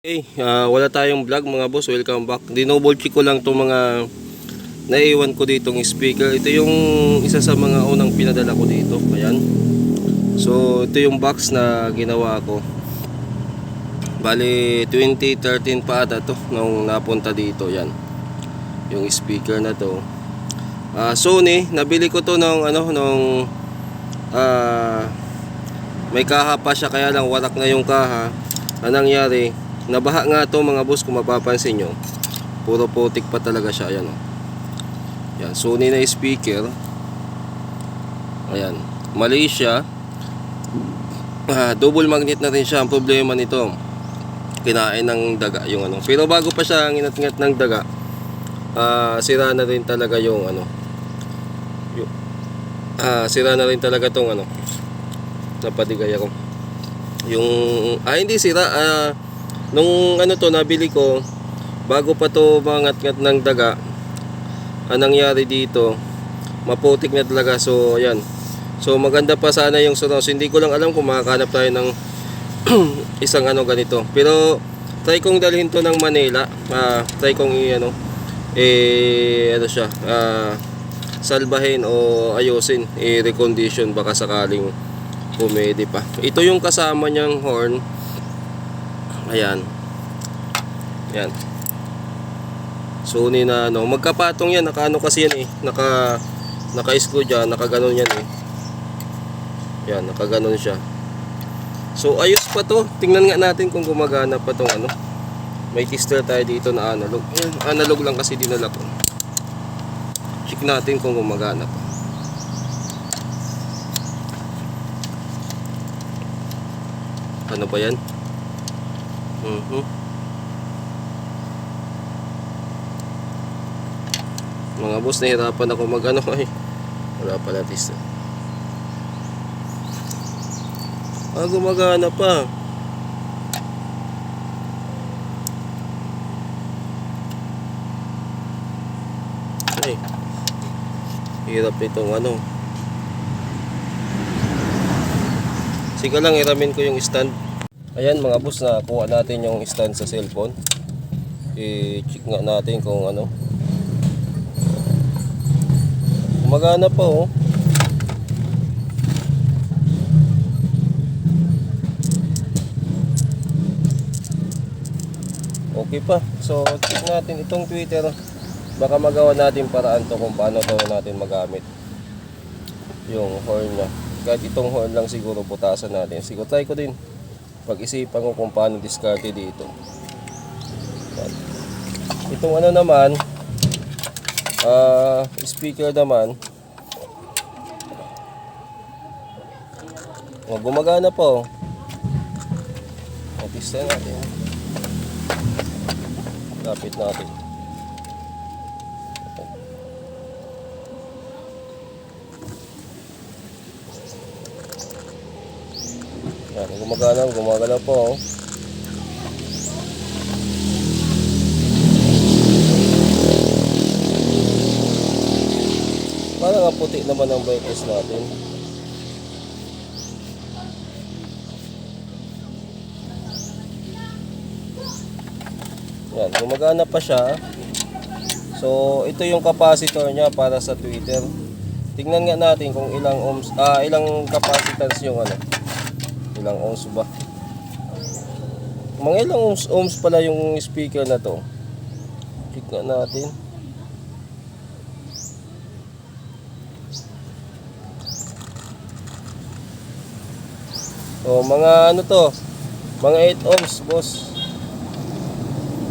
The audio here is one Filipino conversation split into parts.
Okay, ah, wala tayong vlog mga boss. Welcome back. Dinoble check ko lang itong mga naiwan ko ditong speaker. Ito yung isa sa mga unang pinadala ko dito. Ayan. So, ito yung box na ginawa ko. Bali, 2013 pa ata to nung napunta dito. Yan. Yung speaker na to. Ah, Sony, nabili ko to nung ano, nung ah, may kaha pa siya kaya lang warak na yung kaha. Anong nangyari? Nabaha nga to mga boss kung mapapansin nyo. Puro putik pa talaga siya. Ayan o. Yan. Sony na speaker. Ayan. Malaysia. Ah, double magnet na rin siya. Ang problema nito. Kinain ng daga yung ano. Pero bago pa siya nginat-ngat ng daga. Ah, sira na rin talaga yung ano. Yung, ah, sira na rin talaga tong ano. Napadigay ako. Yung ah hindi sira ah nung ano to nabili ko bago pa to mangat-ngat ng daga ang nangyari dito maputik na talaga. So ayan. So maganda pa sana yung surrounds hindi ko lang alam kung makakanap tayo ng isang ano ganito. Pero try kong dalhin to ng Manila. Ah try kong ano eh ano siya ah salbahin o ayusin i-recondition. Baka sakaling pumede pa. Ito yung kasama niyang horn Ayan. Yan. Sony na ano, magkapatong yan, naka ano kasi yan eh, naka naka screw diyan, naka ganon yan eh. Yan, naka ganon siya. So ayos pa to. Tingnan nga natin kung gumagana pa tong ano. May tester tayo dito na analog. Yan, analog lang kasi dinala ko. Check natin kung gumagana pa. Ano ba yan? Mhm. Mga boss, nahirapan ako mag ano ay. Wala pala tista. Ah, gumagana pa. Ay. Hirap itong ano. Sige lang, iramin ko yung stand. Ayan mga boss na kuha natin yung stand sa cellphone. I-check nga natin kung ano. Gumagana pa oh. Okay pa. So check natin itong Twitter. Baka magawa natin paraan to kung paano to natin magamit. Yung horn niya. Kahit itong horn lang siguro putasan natin. Siguro try ko din pag-isipan ko kung paano diskarte dito. Itong ano naman, ah speaker naman, oh, gumagana oh. Matista natin. Lapit natin. Yan, gumagana, gumagana po. Oh. Parang puti naman ang brightness natin. Yan, gumagana pa siya. So, ito yung capacitor niya para sa Twitter. Tingnan nga natin kung ilang ohms, ah, ilang capacitance yung ano ilang ohms ba? Mga ilang ohms, ohms pala yung speaker na to. Check nga natin. So mga ano to? Mga 8 ohms boss.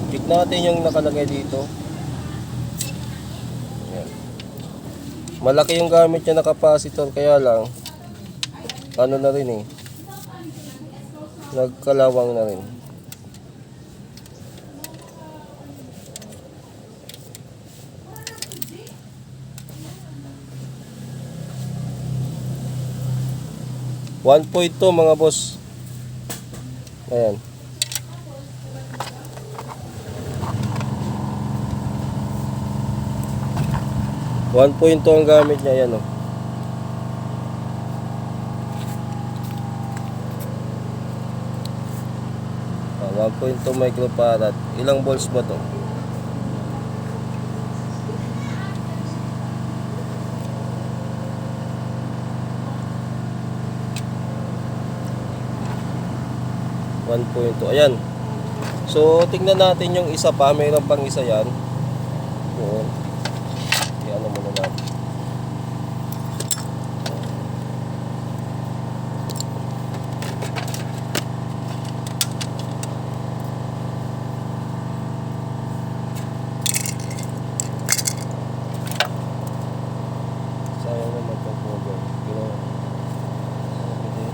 Check natin yung nakalagay dito. Malaki yung gamit niya na capacitor kaya lang ano na rin eh nagkalawang na rin. One point two mga boss. Ayan. One point two ang gamit niya yan oh. Ah, 1.2 1.2 microfarad. Ilang volts ba to? One point two. Ayan. So, tingnan natin yung isa pa. Mayroon pang isa yan. Yun. Yan mo na natin. Sayang naman itong cover. Pero, hindi.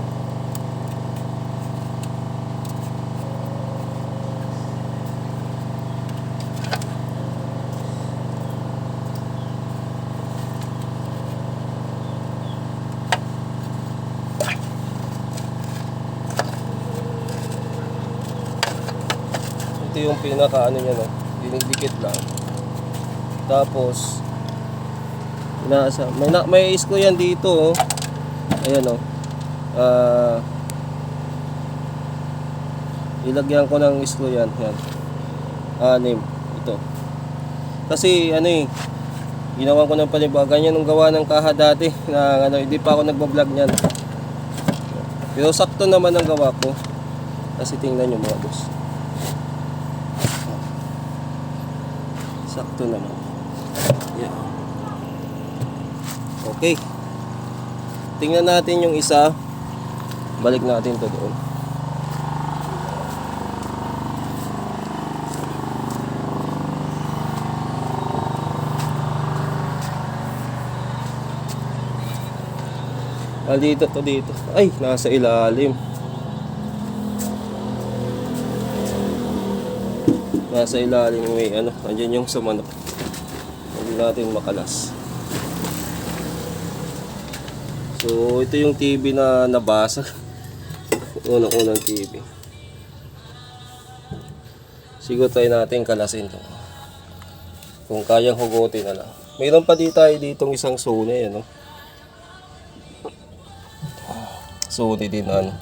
Ito yung pinaka ano niya no, dinidikit lang. Tapos Inaasa. May na, may screw yan dito oh. Ayan oh. Ah Ilagyan ko ng screw yan, yan. Anim ito. Kasi ano eh Ginawa ko ng panibaga ganyan nung gawa ng kaha dati na ano, hindi pa ako nagbo-vlog niyan. Pero sakto naman ang gawa ko. Kasi tingnan nyo mga boss. Sakto naman. Yeah. Okay. Tingnan natin yung isa. Balik natin to doon. Ah, dito to dito. Ay, nasa ilalim. Nasa ilalim may ano, andyan yung sa manok. Hindi natin makalas. So, ito yung TV na nabasag. Unang-unang TV. Siguro tayo natin kalasin to. Kung kayang hugutin na lang. Mayroon pa di tayo ditong isang Sony, ano. Sony din ano.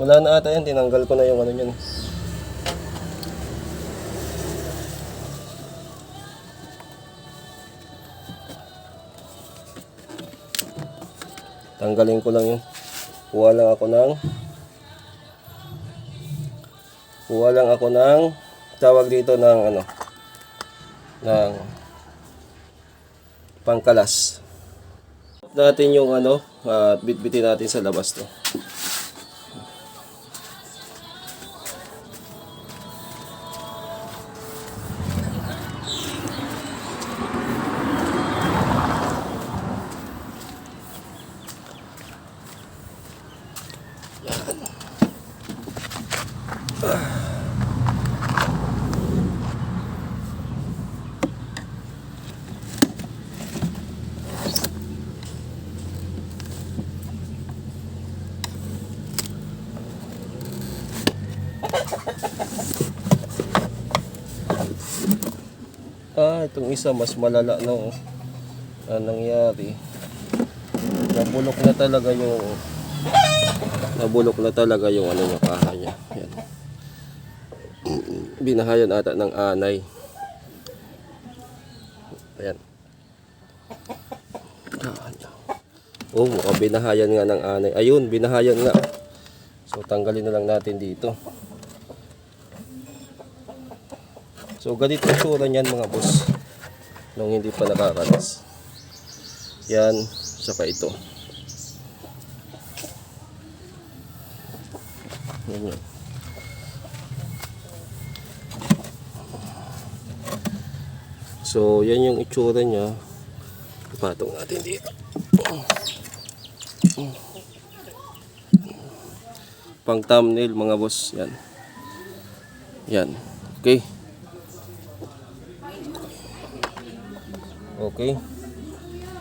Wala na ata yan, tinanggal ko na yung ano yun. Tanggalin ko lang yun. Kuha lang ako ng Kuha lang ako ng tawag dito ng ano ng pangkalas. Natin yung ano, at bitbitin natin sa labas to. Ah, itong isa mas malala no. Ang nangyari. Nabulok na talaga yung nabulok na talaga yung ano niya kaha niya. Yan. Binahayan ata ng anay. Ayan. Ah, Oh, mukhang binahayan nga ng anay. Ayun, binahayan nga. So, tanggalin na lang natin dito. So ganito ang tsura niyan mga boss nung hindi pa nakakalas. Yan, saka ito. So yan yung itsura niya. Ipatong natin dito. Pang thumbnail mga boss. Yan. Yan. Okay. Okay.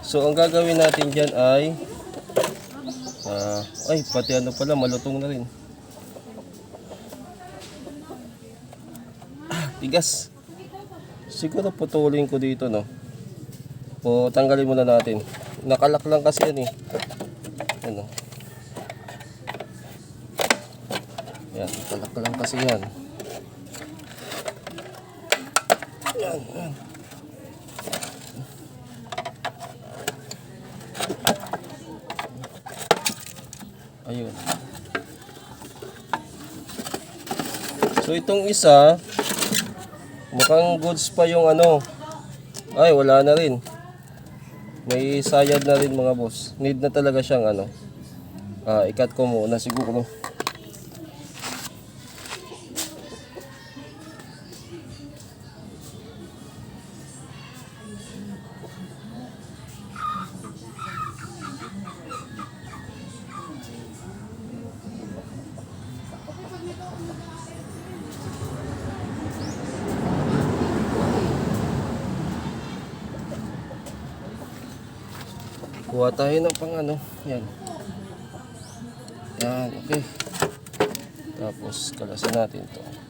So, ang gagawin natin dyan ay ah, ay, pati ano pala, malutong na rin. Ah, tigas. Siguro putulin ko dito, no? O, tanggalin muna natin. Nakalak lang kasi yan, eh. Ano? Yan. Talak lang kasi yan. Yan, yan. Ayun. So itong isa, mukhang goods pa yung ano. Ay, wala na rin. May sayad na rin mga boss. Need na talaga siyang ano. Ah, ikat ko muna siguro. Kuha tayo ng pang ano. Yan. Yan, okay. Tapos kalasin natin to.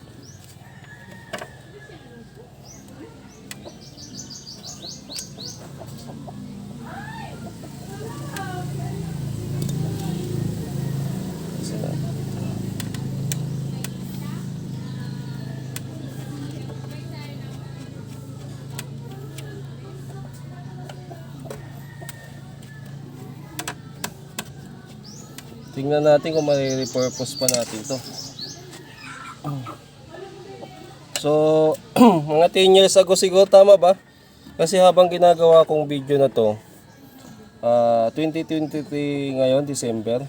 Tingnan natin kung may-repurpose pa natin to. So, mga 10 years ago siguro tama ba? Kasi habang ginagawa kong video na to, ah 2023 ngayon, December.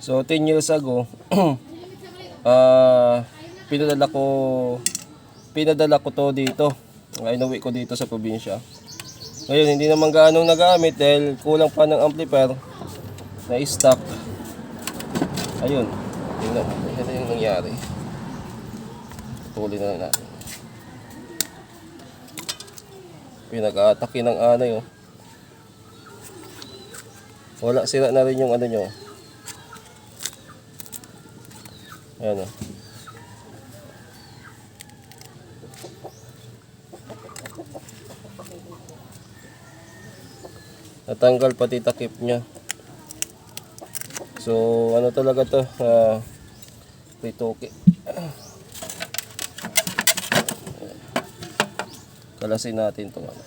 So, 10 years ago, ah pinadala ko pinadala ko to dito. Inuwi ko dito sa probinsya. Ngayon, hindi naman gaano nagamit dahil kulang pa ng amplifier na stock. Ayun. Tingnan mo. Ito yung nangyari. Tuloy na lang natin. Pinag-atake ng anay oh. Wala, sira na rin yung ano nyo. Ayan oh. Natanggal pati takip niya. So, ano talaga to? Uh, Ritoke. Kalasin natin to. Ano.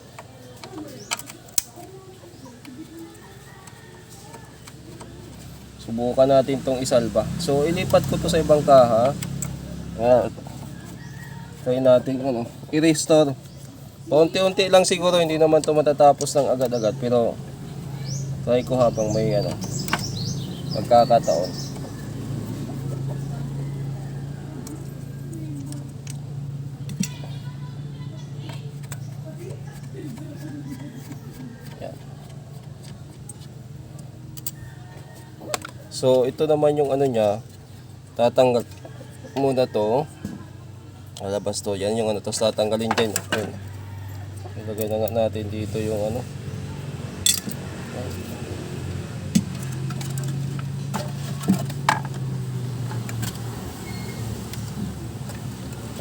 Subukan natin tong isalba. So, ilipat ko to sa ibang kaha. Ayan. Try natin ano, i-restore. Unti-unti lang siguro, hindi naman to matatapos ng agad-agad. Pero, try ko habang may ano, pagkakataon. So, ito naman yung ano niya, tatanggal muna to. Lalabas to. Yan yung ano, tapos tatanggalin din. Ayun. Ilagay na nga natin dito yung ano.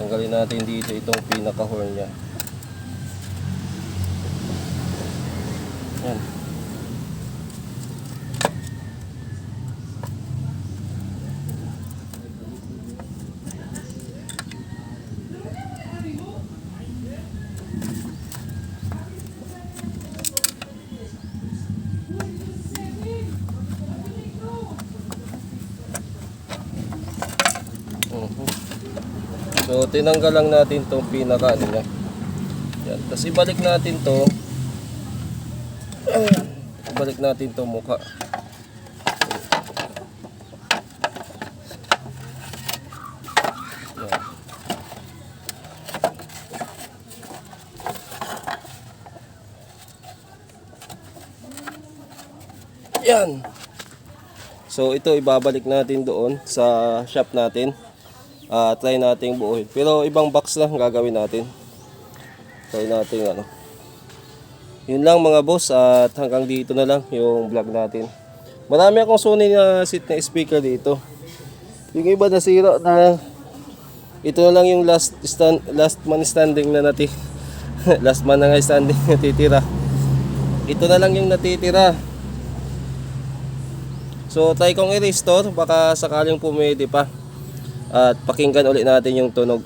Tanggalin natin dito itong pinaka-horn niya. Yan. Tinanggal lang natin itong pinaka ano niya. Yan. Tapos ibalik natin to. Ibalik natin to mukha. Yan. So ito ibabalik natin doon sa shop natin. Ah, try nating buuin. Pero ibang box lang gagawin natin. Try natin ano. Yun lang mga boss at hanggang dito na lang yung vlog natin. Marami akong Sony na seat na speaker dito. Yung iba nasira na ito na lang yung last stand, last man standing na nati last man na nga standing natitira. Ito na lang yung natitira. So try kong i-restore baka sakaling pumwede pa. At pakinggan ulit natin yung tunog.